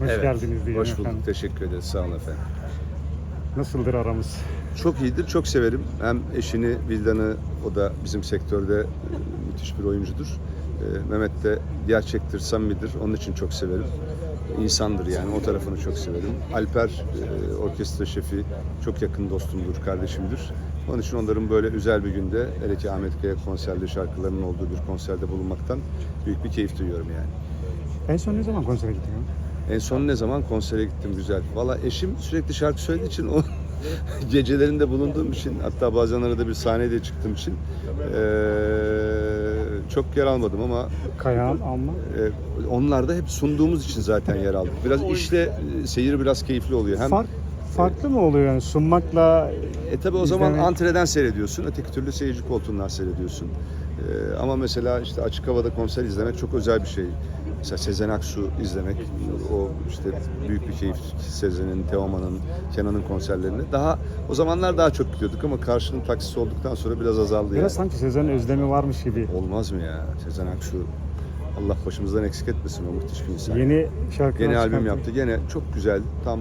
Hoş Evet, geldiniz diyelim Hoş bulduk. efendim. Teşekkür ederiz. Sağ olun efendim. Nasıldır aramız? Çok iyidir. Çok severim. Hem eşini, Vildan'ı, o da bizim sektörde e, müthiş bir oyuncudur. E, Mehmet de gerçektir, samimidir. Onun için çok severim. İnsandır yani. O tarafını çok severim. Alper, e, orkestra şefi, çok yakın dostumdur, kardeşimdir. Onun için onların böyle özel bir günde, hele ki Ahmet Kaya konserli şarkılarının olduğu bir konserde bulunmaktan büyük bir keyif duyuyorum yani. En son ne zaman konsere gittin? En son ne zaman konsere gittim güzel. Valla eşim sürekli şarkı söylediği için o gecelerinde bulunduğum için hatta bazen arada bir sahneye de çıktığım için eee, çok yer almadım ama Kayağın alma. eee, onlarda hep sunduğumuz için zaten yer aldık. Biraz işle e, seyir biraz keyifli oluyor. Hem Fark, farklı mı oluyor yani sunmakla E tabi o zaman İzlemek- antreden seyrediyorsun, öteki türlü seyirci koltuğundan seyrediyorsun. E, ama mesela işte açık havada konser izlemek çok özel bir şey. Mesela Sezen Aksu izlemek, o işte büyük bir keyif. Sezen'in, Teoman'ın, Kenan'ın konserlerini. Daha o zamanlar daha çok gidiyorduk ama karşının taksisi olduktan sonra biraz azaldı biraz yani. sanki Sezen özlemi varmış gibi. Olmaz mı ya? Sezen Aksu Allah başımızdan eksik etmesin o müthiş bir insan. Yeni şarkılar Yeni albüm yaptı. Gene çok güzel, tam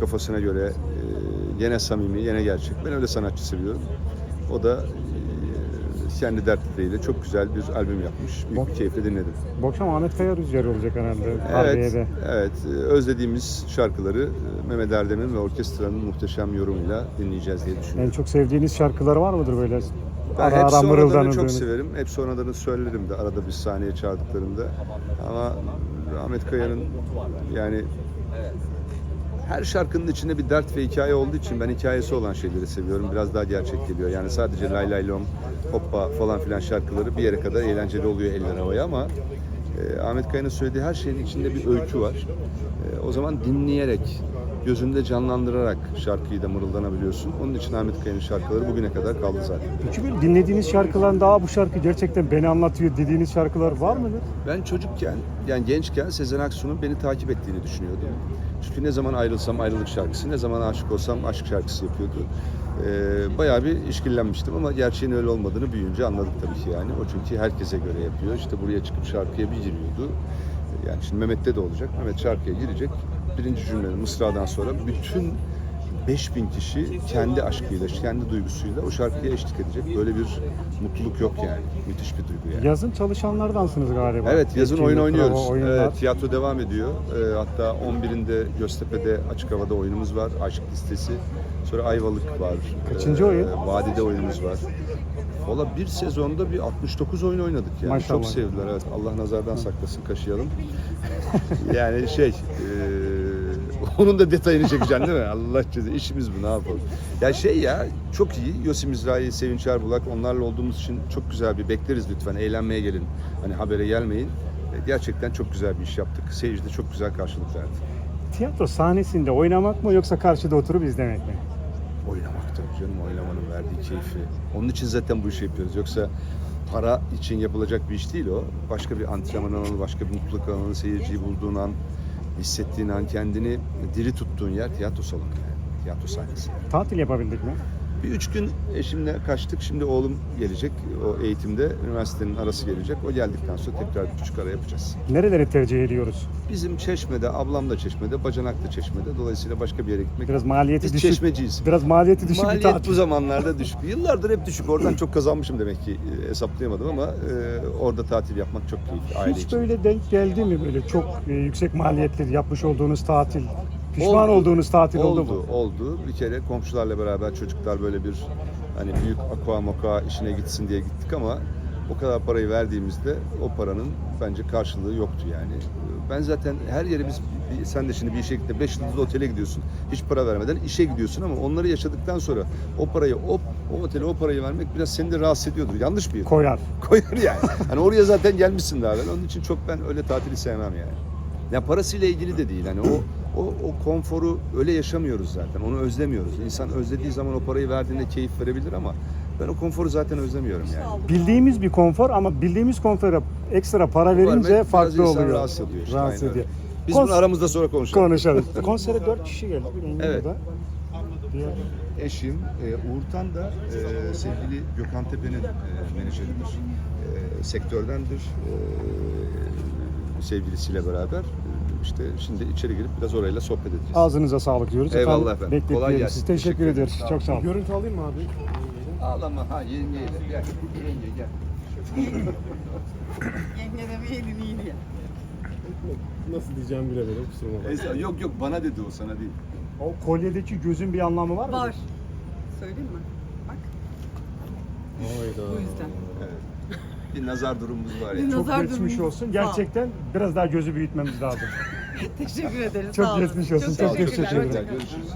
kafasına göre, e, gene samimi, gene gerçek. Ben öyle sanatçı seviyorum. O da e, kendi dertleriyle çok güzel bir albüm yapmış. Büyük bir keyifle dinledim. Bu akşam Ahmet Kaya rüzgarı olacak herhalde. Evet, Harbiye'de. evet. Özlediğimiz şarkıları e, Mehmet Erdem'in ve orkestranın muhteşem yorumuyla dinleyeceğiz diye düşünüyorum. En çok sevdiğiniz şarkıları var mıdır böyle? Ben hep mırıldanıldığını. çok severim. Hep sonralarını söylerim de arada bir sahneye çağırdıklarında. Ama Ahmet Kaya'nın yani her şarkının içinde bir dert ve hikaye olduğu için ben hikayesi olan şeyleri seviyorum. Biraz daha gerçek geliyor. Yani sadece lay lay lom, hoppa falan filan şarkıları bir yere kadar eğlenceli oluyor eller havaya ama e, Ahmet Kaya'nın söylediği her şeyin içinde bir öykü var. E, o zaman dinleyerek, gözünde canlandırarak şarkıyı da mırıldanabiliyorsun. Onun için Ahmet Kaya'nın şarkıları bugüne kadar kaldı zaten. Peki böyle dinlediğiniz şarkıların daha bu şarkı gerçekten beni anlatıyor dediğiniz şarkılar var mıdır? Ben çocukken, yani gençken Sezen Aksu'nun beni takip ettiğini düşünüyordum. Çünkü ne zaman ayrılsam ayrılık şarkısı, ne zaman aşık olsam aşk şarkısı yapıyordu. Ee, bayağı bir işkillenmiştim ama gerçeğin öyle olmadığını büyüyünce anladık tabii ki yani. O çünkü herkese göre yapıyor. İşte buraya çıkıp şarkıya bir giriyordu. Yani şimdi Mehmet'te de olacak. Mehmet şarkıya girecek. Birinci cümlenin mısradan sonra bütün 5000 kişi kendi aşkıyla, kendi duygusuyla o şarkıya eşlik edecek. Böyle bir mutluluk yok yani. Müthiş bir duygu yani. Yazın çalışanlardansınız galiba. Evet yazın oyun oynuyoruz. oyunlar. Evet, tiyatro devam ediyor. Ee, hatta 11'inde Göztepe'de açık havada oyunumuz var. Aşk listesi. Sonra Ayvalık var. Kaçıncı Ee, oyun? Vadide oyunumuz var. Valla bir sezonda bir 69 oyun oynadık yani. Maşallah. Çok sevdiler evet. Allah nazardan saklasın kaşıyalım. yani şey e, onun da detayını çekeceksin değil mi? Allah cezası işimiz bu ne yapalım. Ya şey ya çok iyi. Yosim İzrail, Sevinç Erbulak onlarla olduğumuz için çok güzel bir bekleriz lütfen. Eğlenmeye gelin. Hani habere gelmeyin. E, Gerçekten çok güzel bir iş yaptık. Seyirci de çok güzel karşılık verdi. Tiyatro sahnesinde oynamak mı yoksa karşıda oturup izlemek mi? Oynamak tabii canım. Oynamanın verdiği keyfi. Onun için zaten bu işi yapıyoruz. Yoksa para için yapılacak bir iş değil o. Başka bir antrenman alanı, başka bir mutluluk alanı, seyirciyi bulduğun an, hissettiğin an, kendini diri tuttuğun yer tiyatro salonu yani. Tiyatro sahnesi. Tatil yapabildik mi? Bir üç gün eşimle kaçtık. Şimdi oğlum gelecek. O eğitimde üniversitenin arası gelecek. O geldikten sonra tekrar bir küçük ara yapacağız. Nereleri tercih ediyoruz? Bizim Çeşme'de, ablam da Çeşme'de, Bacanak da Çeşme'de. Dolayısıyla başka bir yere gitmek. Biraz maliyeti Biz düşük. çeşmeciyiz. Biraz maliyeti düşük bir Maliyet tatil. bu zamanlarda düşük. Yıllardır hep düşük. Oradan çok kazanmışım demek ki. E, Hesaplayamadım ama e, orada tatil yapmak çok keyifli. Aile Hiç için. böyle denk geldi mi böyle çok e, yüksek maliyetli yapmış olduğunuz tatil? Pişman Oldu. olduğunuz tatil oldu, oldu, mu? Oldu. Bir kere komşularla beraber çocuklar böyle bir hani büyük aqua moka işine gitsin diye gittik ama o kadar parayı verdiğimizde o paranın bence karşılığı yoktu yani. Ben zaten her yere biz bir, sen de şimdi bir işe gittin 5 yıldızlı otele gidiyorsun. Hiç para vermeden işe gidiyorsun ama onları yaşadıktan sonra o parayı o, o otele o parayı vermek biraz seni de rahatsız ediyordur. Yanlış bir yer. Koyar. koyar yani. Hani oraya zaten gelmişsin daha evvel. Onun için çok ben öyle tatili sevmem yani. Ya parasıyla ilgili de değil. Hani o o o konforu öyle yaşamıyoruz zaten. Onu özlemiyoruz. İnsan özlediği zaman o parayı verdiğinde keyif verebilir ama ben o konforu zaten özlemiyorum yani. Bildiğimiz bir konfor ama bildiğimiz konfora ekstra para verince Vermek farklı biraz insan oluyor. Rahatsız ediyor işte. Rahatsız aynen ediyor. Biz Kons- bunu aramızda sonra konuşalım. Konuşalım. Konsere 4 kişi geldi. Evet. burada. Diğer Eşim e, Uğurtan da e, sevgili Gökhan Tepe'nin e, menajeridir. E, sektördendir. E, sevgilisiyle beraber. İşte şimdi içeri girip biraz orayla sohbet edeceğiz. Ağzınıza sağlık diyoruz. Eyvallah efendim. Bekletmeyelim Kolay gelsin. sizi. Teşekkür, Teşekkür ederiz. Sağ Çok sağ olun. Görüntü alayım mı abi? Ağlama ha yengeyle gel. Yenge gel. Yenge demeyeydin iyiydi ya. Nasıl diyeceğimi bilemedim kusura bakma. Neyse, yok yok bana dedi o sana değil. O kolyedeki gözün bir anlamı var mı? Var. Söyleyeyim mi? Bak Hayda. bu yüzden. Evet. Bir nazar durumumuz var ya. Bir Çok Nazar geçmiş durumumuz. olsun. Gerçekten biraz daha gözü büyütmemiz lazım. Teşekkür ederiz. Çok sağ olun. geçmiş olsun. Çok teşekkürler. Hoşça kalın. Görüşürüz.